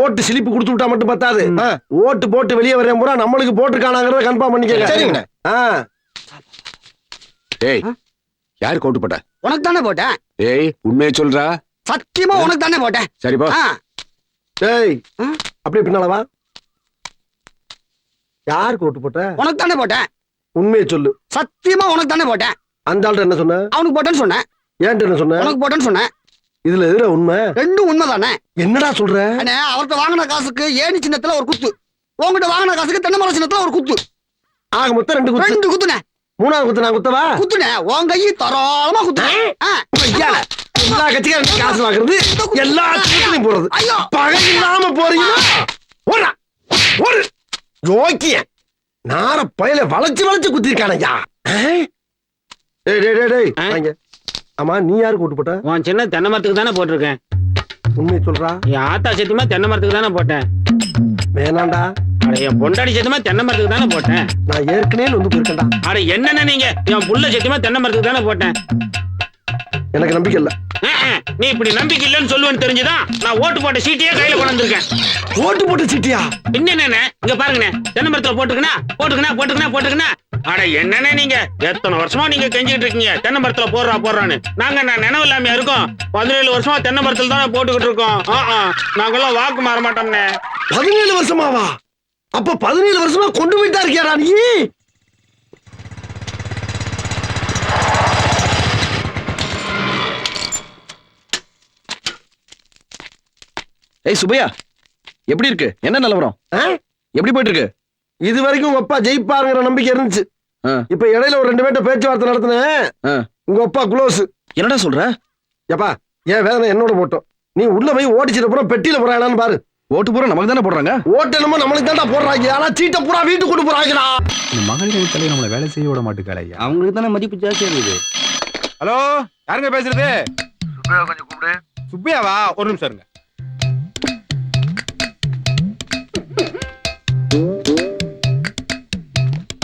ஓட்டு சிலிப்பு கொடுத்து விட்டா மட்டும் பத்தாது. ஓட்டு போட்டு வெளியே வரேன் பூரா நம்மளுக்கு போட்டுருக்கானாங்கிறத கன்ஃபார்ம் பண்ணிக்கங்க. சரிங்கண்ணே. ஏய் யாரு கோட்டு போட்ட? உனக்கு தானே போட்டேன். ஏய் உண்மையை சொல்றா. சத்தியமா உனக்கு தானே போட்டேன். சரிப்பா டேய்? அப்படியே பின்னால வா. யாருக்கு ஓட்டு போட்ட? உனக்கு தானே போட்டேன். உண்மையை சொல்லு. சத்தியமா உனக்கு தானே போட்டேன். அந்த ஆள்கிட்ட என்ன சொன்ன? அவனுக்கு போட்டேன்னு சொன்னேன். ஏன்ட்ட என்ன சொன்ன? உனக்கு போட்டேன்னு சொன்னேன். இதுல எதுல உண்மை? ரெண்டும் உண்மைதானே? என்னடா சொல்ற? அண்ணே அவர்கிட்ட வாங்கின காசுக்கு ஏணி சின்னத்துல ஒரு குத்து. உங்ககிட்ட வாங்கின காசுக்கு தென்னை மரம் சின்னத்துல ஒரு குத்து. ஆக மொத்தம் ரெண்டு குத்து. ரெண்டு குத்துனே மூணாவது குத்து நான் குத்தவா? குத்துனே உன் கையை தரோளமா குத்துனே ஆ, ஐயா, எல்லா கட்சிக்காரும் காசு வாங்குறது. எல்லா கட்சிகளையும் போறது ஐயோ. பகை இல்லாம போறீங்களா? ஓடா. ஒரு யோக்கிய. நார பயல வளைச்சு வளைச்சு குத்திருக்கானய்யா. டேய் டேய் டேய் டேய். ஆ? வாங்க. ஆமா நீ யாருக்கு ஓட்டு போட்ட? உன் சின்ன தென்னை மரத்துக்கு தானே போட்டிருக்கேன். உண்மையை சொல்றா. என் ஆத்தா சத்தியமா தென்னை மரத்துக்கு தானே போட்டேன். வேணாண்டா. அட என் பொண்டாடி சத்தியமா தென்னை மரத்துக்கு தானே போட்டேன். நான் ஏற்கனவே வந்து போயிருக்கேன்டா. அட என்னென்ன நீங்க? என் புள்ள சத்தியமா தென்னை மரத்துக்கு தானே போட்டேன். எனக்கு நம்பிக்கை இல்ல. நீ இப்படி நம்பிக்கை இல்லைன்னு சொல்லுவேன்னு தெரிஞ்சுதான் நான் ஓட்டு போட்ட சீட்டையே கையில கொண்டு வந்திருக்கேன். ஓட்டு போட்டு சிட்டியா? என்னண்ணே இங்க பாருங்கண்ணே தென்னை மரத்துல போட்டுக்கணா போட்டுக்கணா போட்டுக்கணா போட்டுக்கணா. அட என்னண்ணே நீங்க? எத்தனை வருஷமா நீங்க கெஞ்சிட்டு இருக்கீங்க? தென்னை மரத்துல போடுறா போடுறான்னு. நாங்க நான் நினைவு இல்லாம இருக்கோம்? பதினேழு வருஷமா தென்னை மரத்துல தானே போட்டுக்கிட்டு இருக்கோம். நாங்கெல்லாம் வாக்கு மாற மாட்டோம்ண்ணே. பதினேழு வருஷமாவா? அப்ப பதினேழு வருஷமா கொண்டு போயிட்டா இருக்கியாடா நீ? ஏய் சுபையா எப்படி இருக்கு? என்ன நிலவரம்? எப்படி போயிட்டு இருக்கு? இது வரைக்கும் உங்க அப்பா ஜெயிப்பாருங்கிற நம்பிக்கை இருந்துச்சு. ஆ. இப்ப இடையில ஒரு ரெண்டு பேர்ட்ட பேச்சுவார்த்தை நடத்தினேன். ஆ. உங்க அப்பா க்ளோஸ். என்னடா சொல்ற? ஏப்பா ஏன் வேதனை என்னோட போட்டோம். நீ உள்ள போய் ஓடிச்சிட்டு அப்புறம் பெட்டியில போறாங்களான்னு பாரு. ஓட்டு பூரா நமக்கு தானே போடுறாங்க? ஓட்டு என்னமோ நம்மளுக்கு தான்டா போடுறாங்க. ஆனா சீட்டை பூரா வீட்டுக்கு கொண்டு போறாங்கடா. இந்த மகளிர் தலைவர் நம்மளை வேலை செய்ய விட மாட்டேங்காள ஐயா. அவங்களுக்கு தானே மதிப்பு ஜாஸ்தியா இருக்குது. ஹலோ யாருங்க பேசுறது? கொஞ்சம் கூப்பிடு. சுப்பையாவா? ஒரு நிமிஷம் இருங்க.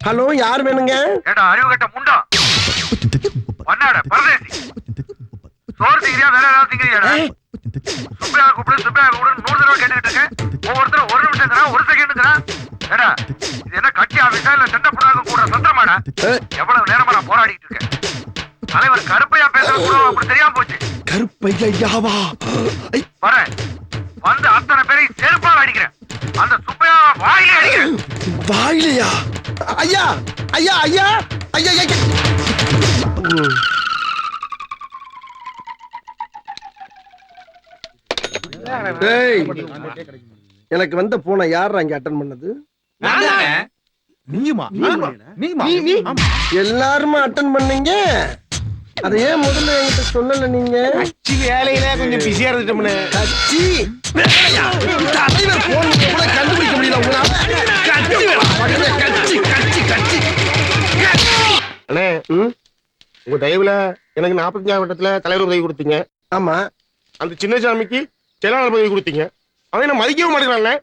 ஹலோ யார் வேணுங்க? ஏடா அறிவு கட்ட முண்டா. பண்ணாட பரதேசி. சோறு திங்கிறியா வேற ஏதாவது திங்கிறியாடா? சுப்பையா கூப்பிடு சுப்பையா கூப்பிடு நூறு தடவை கேட்டுக்கிட்டு இருக்கேன். ஒவ்வொருத்தரும் ஒரு நிமிஷம் ஒரு செகண்டுங்கிறா ஏடா இது என்ன கட்சி ஆபீஸா இல்ல சண்டை புறாக கூட சந்திரமாடா எவ்வளவு நேரமா நான் போராடிட்டு இருக்கேன். தலைவர் கருப்பையா பேசுறது கூட அப்படி தெரியாம போச்சு. கருப்பையாவா ஐ, வரேன். வந்து அத்தனை பேரையும் செருப்பால் அடிக்கிறேன். அந்த சுப்பையா வாயிலே அடிக்கிறேன். வாயிலையா? ஐயா ஐயா ஐயா ஐயா ஐயா. எனக்கு வந்த போனை யார் அங்க அட்டன் பண்ணது? எல்லாருமே அட்டன் பண்ணீங்க? அத ஏன் முதல்ல என்கிட்ட சொல்லல நீங்க? வேலையில கொஞ்சம் பிஸியா இருந்துட்டோம்னு. கட்சி? வேலையா? தலைவர் போன் கூட கண்டுபிடிக்க முடியல உங்களால. அண்ணே. ம்? உங்க தயவுல எனக்கு நாற்பத்தஞ்சாம் வட்டத்துல தலைவர் உதவி கொடுத்தீங்க. ஆமா. அந்த சின்னசாமிக்கு செயலாளர் பதவி கொடுத்தீங்க. அவன் என்ன மதிக்கவே மாட்டேங்கிறான்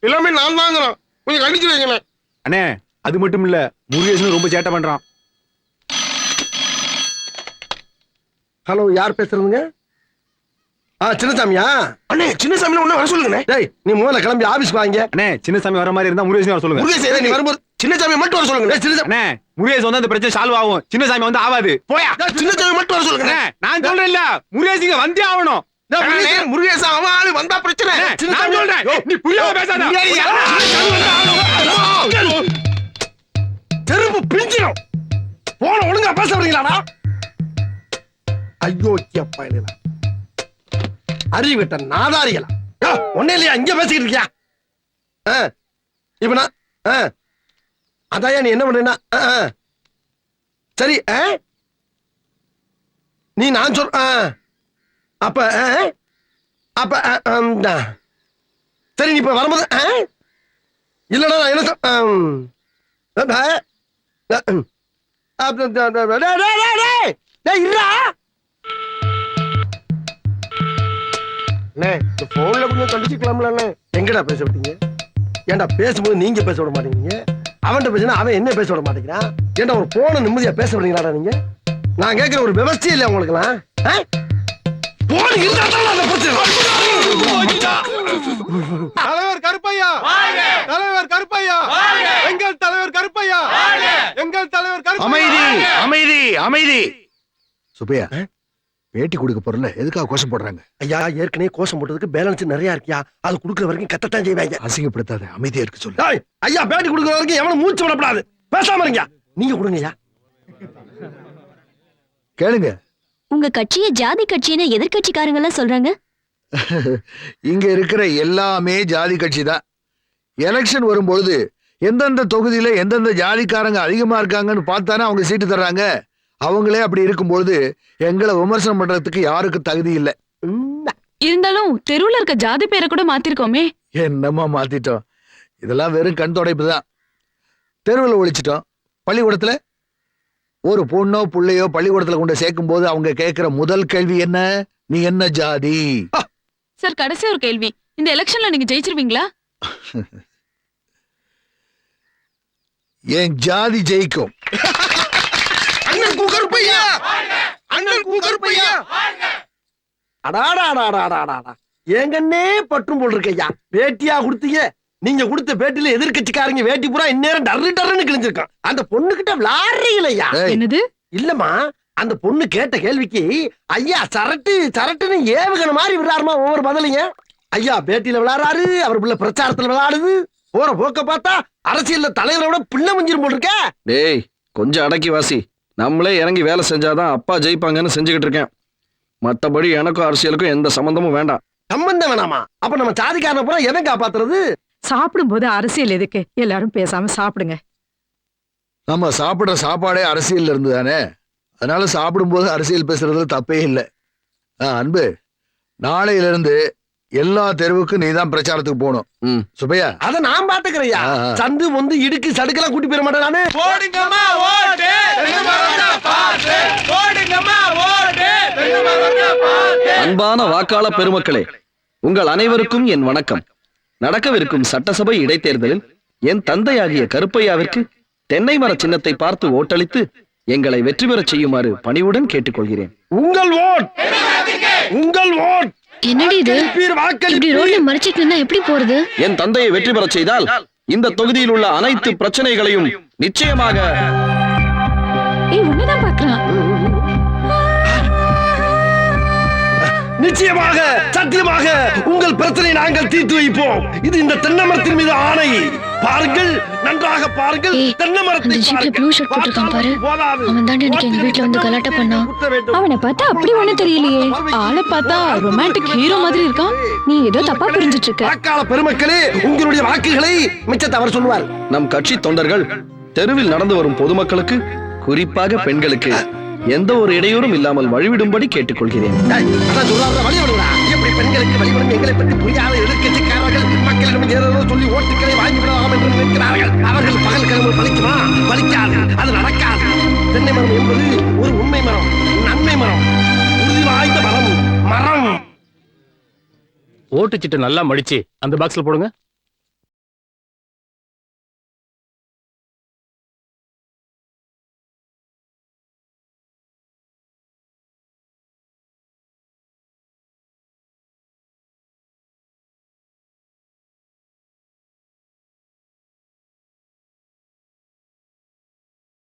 எல்லாமே நான் தாங்கிறான். கொஞ்சம் கண்டிச்சு வைங்களேன் அண்ணே அது மட்டும் இல்ல முருகேசன் ரொம்ப சேட்டை பண்றான். ஹலோ யார் பேசுறதுங்க? ஆ சின்னசாமியா? அண்ணே சின்னசாமி ஒண்ணு வர சொல்லுங்கண்ணே. டேய் நீ முதல்ல கிளம்பி ஆபீஸ்க்கு வாங்க. அண்ணே சின்னசாமி வர மாதிரி இருந்தா முருகேசன் வர சொல்லுங்க. முருகேசன் நீ வரும்போது சின்னசாமி மட்டும் வர சொல்லுங்க. சின்னசாமி முருகேசன் வந்து அந்த பிரச்சனை சால்வ் ஆகும். சின்னசாமி வந்து ஆகாது போயா. சின்னசாமி மட்டும் வர சொல்லுங்க. நான் சொல்றேன்ல முருகேசிங்க வந்தே ஆகணும். முருகேசன் அவன் ஆளு வந்தா பிரச்சனை. நான் சொல்றேன். நீ புரியாம பேசாத. செருப்பு பிஞ்சிடும் போன ஒழுங்கா பேச வரீங்களாடா ஐயோ பயணிகளா அறிவிட்ட நாதாரிகளா. ஒன்னே இல்லையா? இங்க பேசிக்கிட்டு இருக்கியா? இப்ப நான் அதாயா நீ என்ன பண்றேன்னா ஆ, ஆ. சரி ஆ? நீ நான் சொல் ஆ. அப்ப ஆ? அப்ப சரி நீ இப்ப வரும்போது ஆ? இல்லடா நான் என்ன சொ- ம். போன்ல கொஞ்சம் கண்டிச்சுக்கலாம்ல எங்கடா பேச விட்டீங்க ஏன்டா பேசும்போது நீங்க பேச விட மாட்டேங்கிறீங்க அவன்கிட்ட பேசினா அவன் என்ன பேச விட மாட்டேங்கிறான்? ஏன்டா ஒரு போனை நிம்மதியா பேச விடுறீங்களாடா நீங்க? நான் கேட்கிற ஒரு விவசாயம் இல்லை உங்களுக்குலாம் போன் இருந்தா தான் அந்த தலைவர் கருப்பையா. தலைவர் கருப்பையா. எங்கள் தலைவர் கருப்பையா. எங்கள் தலைவர் கருப்பையா. அமைதி அமைதி அமைதி. சுப்பையா பேட்டி கொடுக்க போறல எதுக்காக கோஷம் போடுறாங்க? ஐயா ஏற்கனவே கோஷம் போட்டதுக்கு பேலன்ஸ் நிறைய இருக்கியா? அது குடுக்குற வரைக்கும் கத்தத்தான் செய்வாங்க. அசிங்கப்படுத்தாத அமைதியா இருக்க சொல்லு. ஐயா பேட்டி கொடுக்குற வரைக்கும் எவனும் மூச்சு விடப்படாது. பேசாம இருங்க. நீங்க கொடுங்கய்யா கேளுங்க. உங்க கட்சிய ஜாதி கட்சின்னு எதிர்க்கட்சிக்காரங்க எல்லாம் சொல்றாங்க? இங்க இருக்கிற எல்லாமே ஜாதி கட்சி தான். எலெக்ஷன் வரும்பொழுது எந்தெந்த தொகுதியில எந்தெந்த ஜாதிக்காரங்க அதிகமா இருக்காங்கன்னு பார்த்தானே அவங்க சீட்டு தர்றாங்க. அவங்களே அப்படி இருக்கும்பொழுது எங்களை விமர்சனம் பண்றதுக்கு யாருக்கும் தகுதி இல்லை. இருந்தாலும் தெருவுல இருக்க ஜாதி பேரை கூட மாத்திருக்கோமே. என்னம்மா மாத்திட்டோம்? இதெல்லாம் வெறும் கண் துடைப்பு தான். தெருவில் ஒழிச்சிட்டோம். பள்ளிக்கூடத்துல ஒரு பொண்ணோ புள்ளையோ பள்ளிக்கூடத்துல கொண்டு சேர்க்கும் போது அவங்க கேட்கிற முதல் கேள்வி என்ன? நீ என்ன ஜாதி? சார் கடைசி ஒரு கேள்வி. இந்த எலெக்ஷன்ல நீங்க ஜெயிச்சிருவீங்களா? என் ஜாதி ஜெயிக்கும்? அண்ணன் கூகருப்பையா அடாடாடாடாடாடா ஏங்கன்னே பற்றும் போல் இருக்கையா பேட்டியா கொடுத்தீங்க. நீங்க கொடுத்த பேட்டில எதிர்க்கட்சிக்காரங்க வேட்டி பூரா இந்நேரம் டர்ரு டர்ருன்னு கிழிஞ்சிருக்கான். அந்த பொண்ணு கிட்ட விளாடுறீங்களையா என்னது? இல்லம்மா அந்த பொண்ணு கேட்ட கேள்விக்கு ஐயா சரட்டு சரட்டுன்னு ஏவுகண மாதிரி விடுறாருமா ஒவ்வொரு பதிலைங்க ஐயா பேட்டியில விளையாடுறாரு அவர் பிள்ளை பிரச்சாரத்துல விளையாடுது போற போக்க பார்த்தா அரசியல்ல தலைவரை விட பிள்ளை மஞ்சிரும் போல் இருக்க. டேய் கொஞ்சம் அடக்கி வாசி. நம்மளே இறங்கி வேலை செஞ்சாதான் அப்பா ஜெயிப்பாங்கன்னு செஞ்சுக்கிட்டு இருக்கேன். மத்தபடி எனக்கும் அரசியலுக்கும் எந்த சம்பந்தமும் வேண்டாம். சம்பந்தம் வேணாமா? அப்ப நம்ம சாதிக்காரன பூரா எவன் காப்பாத்துறது? சாப்பிடும்போது அரசியல் எதுக்கு? எல்லாரும் பேசாம சாப்பிடுங்க. நம்ம சாப்பிடுற சாப்பாடே அரசியல்ல இருந்து தானே அதனால சாப்பிடும்போது அரசியல் பேசுறதுல தப்பே இல்லை. அன்பு நாளையில இருந்து எல்லா தெருவுக்கும் நீதான் பிரச்சாரத்துக்கு போகணும். ம். சுப்பையா? அத நான் ஆ. சந்து வந்து இடுக்கு சடுக்கெல்லாம் கூட்டி போயிட மாட்டேன் அன்பான வாக்காள பெருமக்களே உங்கள் அனைவருக்கும் என் வணக்கம். நடக்கவிருக்கும் சட்டசபை இடைத்தேர்தலில் என் தந்தையாகிய கருப்பையாவிற்கு தென்னை மர சின்னத்தை பார்த்து ஓட்டளித்து எங்களை வெற்றி பெறச் செய்யுமாறு பணிவுடன் கேட்டுக்கொள்கிறேன். உங்கள் ஓட்! உங்கள் ஓட்! என்னடி இது? வாக்களிப்பீர், இப்படி ரோட்ல வாக்களிப்பீர். மறைச்சிட்டு நின்னா எப்படி போறது? என் தந்தையை வெற்றி பெறச் செய்தால் இந்த தொகுதியில் உள்ள அனைத்து பிரச்சனைகளையும் நிச்சயமாக ஏய் உன்னதான் நிச்சயமாக சத்தியமாக உங்கள் பிரச்சனை நாங்கள் தீர்த்து வைப்போம். இது இந்த தென்னை மரத்தின் மீது ஆணை. பாருங்கள் நன்றாக பாருங்கள் ஏய், தென்னை மரத்தை அந்த ஜீப்ல பாருங்கள். ப்ளூ ஷர்ட் போட்டிருக்கான் பாரு. அவன் தாண்டி அன்னைக்கு எங்க வீட்ல வந்து கலாட்டா பண்ணான். அவனை பார்த்தா அப்படி ஒண்ணு தெரியலையே. ஆளை பார்த்தா ரொமான்டிக் ஹீரோ மாதிரி இருக்கான். நீ ஏதோ தப்பா புரிஞ்சிட்டு இருக்க வாக்காள பெருமக்களே உங்களுடைய வாக்குகளை மிச்சத்தை அவர் சொல்லுவார் நம் கட்சி தொண்டர்கள் தெருவில் நடந்து வரும் பொதுமக்களுக்கு குறிப்பாக பெண்களுக்கு எந்த ஒரு இடையூறும் இல்லாமல் வழிவிடும்படி கேட்டுக்கொள்கிறேன். எப்படி பெண்களுக்கு வழிவிடும் எங்களை பற்றி புரியாத எதிர்க்கட்சிக்காரர்கள் மக்களிடம் ஏதோ சொல்லி ஓட்டுகளை வாங்கி விடலாம் என்று நினைக்கிறார்கள் அவர்கள் பகல் கிழமை பலிக்குமா பலிக்காது அது நடக்காது. தென்னை மரம் என்பது ஒரு உண்மை மரம் நன்மை மரம். உறுதி வாய்ந்த மரம் மரம். ஓட்டு சீட்டு நல்லா மடிச்சு அந்த பாக்ஸ்ல போடுங்க.